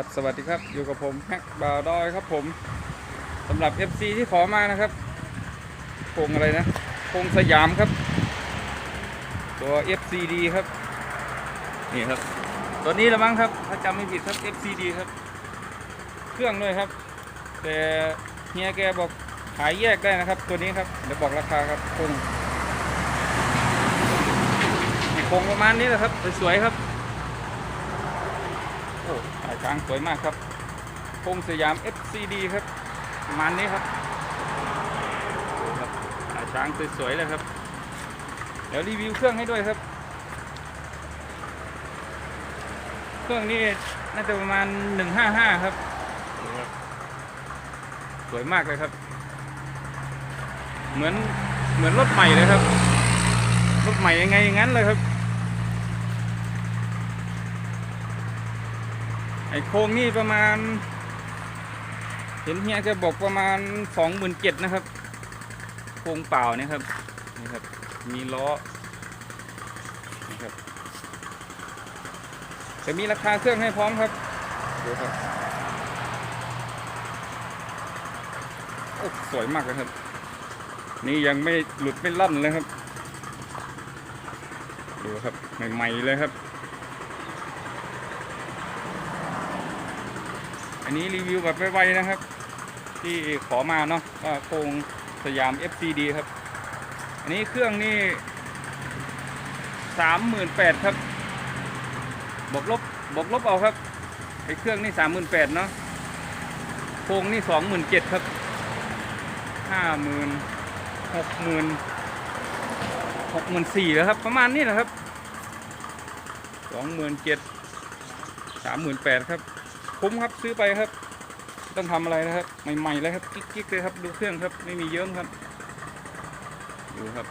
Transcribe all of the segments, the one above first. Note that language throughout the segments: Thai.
ครับสวัสดีครับอยู่กับผมแฮกบาวดอยครับผมสำหรับ FC ที่ขอมานะครับโคงอะไรนะโคงสยามครับ ตัว FCD ครับ นี่ครับ ตัวนี้ละมั้งครับ ถ้าจำไม่ผิดครับ FCD ครับ เครื่องด้วยครับ แต่เฮียแกบอกขายแยกได้นะครับ ตัวนี้ครับเดี๋ยวบอกราคาครับโคงโคงประมาณนี้แหละครับสวยๆครับ โอ้ายกลางสวยมากครับโครงสยาม FCD ครับประมาณนี้ครับครับสายช้างสวยๆเลยครับเดี๋ยวรีวิวเครื่องให้ด้วยครับ เครื่องนี้น่าจะประมาณ 155 ครับดูครับสวยมากเลยครับ เหมือนเหมือนรถใหม่เลยครับ รถใหม่ยังไงอย่างนั้นเลยครับ ไอโครงนี่ประมาณ เห็นเฮียจะบอกประมาณสองหมื่นเจ็ดนะครับ โครงเปล่านี่ครับนี่ครับ มีล้อนี่ครับจะมีราคาเครื่องให้พร้อมครับดูครับโอ้สวยมากเลยครับ นี่ยังไม่หลุดไม่ลั่นเลยครับ ดูครับใหม่ๆเลยครับ อันนี้รีวิวแบบไวๆนะครับ ที่ขอมาเนาะว่าโครงสยาม FCD ครับ อันนี้เครื่องนี่สามหมื่นแปดครับบวกลบบวกลบเอาครับไอเครื่องนี่สามหมื่นแปดเนาะโครงนี่สองหมื่นเจ็ดครับห้าหมื่นหกหมื่นหกหมื่นสี่แล้วครับ ประมาณนี้แหละครับสองหมื่นเจ็ดสามหมื่นแปดครับ คุ้มครับซื้อไปครับ ต้องทำอะไรนะครับ ใหม่ๆเลยครับกิ๊กๆเลยครับ ดูเครื่องครับ ไม่มีเยิ้มครับ ดูครับ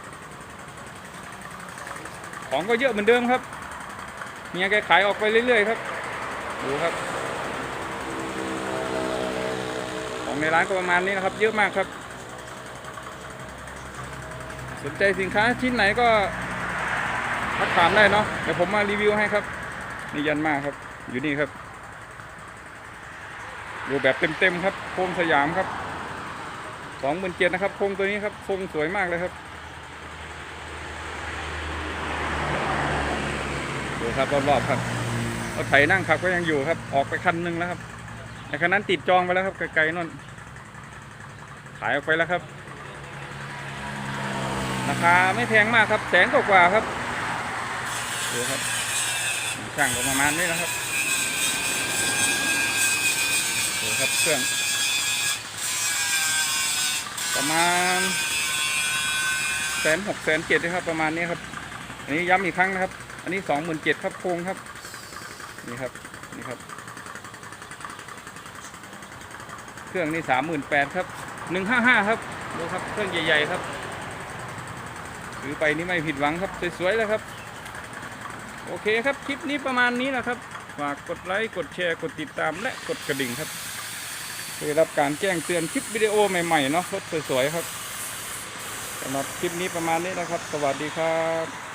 ของก็เยอะเหมือนเดิมครับเมียแกขายออกไปเรื่อยๆครับ ดูครับ ของในร้านก็ประมาณนี้นะครับ เยอะมากครับ สนใจสินค้าชิ้นไหนก็ทักถามได้เนาะเดี๋ยวผมมารีวิวให้ครับนี่ยันมากครับ อยู่นี่ครับ ดูแบบเต็มๆครับโครงสยามครับสองหมื่นเจ็ดนะครับโครงตัวนี้ครับโครงสวยมากเลยครับดูครับรอบๆครับเอาไถนั่งขับก็ยังอยู่ครับ ออกไปคันหนึงแล้วครับแต่คันนั้นติดจองไปแล้วครับไกลๆนั่นขายออกไปแล้วครับ ราคาไม่แพงมากครับแสนกว่าครับดูครับช่างก็ประมาณนี้นะครับ ดู ครับเครื่อง ประมาณแสนหกแสนเจ็ดนะครับ ประมาณนี้ครับ อันนี้ย้ำอีกครั้งนะครับ อันนี้สองหมื่นเจ็ดครับโครงครับ นี่ครับ นี่ครับ เครื่องนี่สามหมื่นแปดครับหนึ่งห้าห้าครับดูครับ เครื่องใหญ่ๆครับถือไปนี่ไม่ผิดหวังครับสวยๆแล้วครับ โอเคครับ คลิปนี้ประมาณนี้นะครับ ฝากกดไลค์ กดแชร์ กดติดตามและกดกระดิ่งครับ ได้รับการแจ้งเตือนคลิปวิดีโอใหม่ๆเนาะรถสวยๆครับสำหรับคลิปนี้ประมาณนี้นะครับ สวัสดีครับ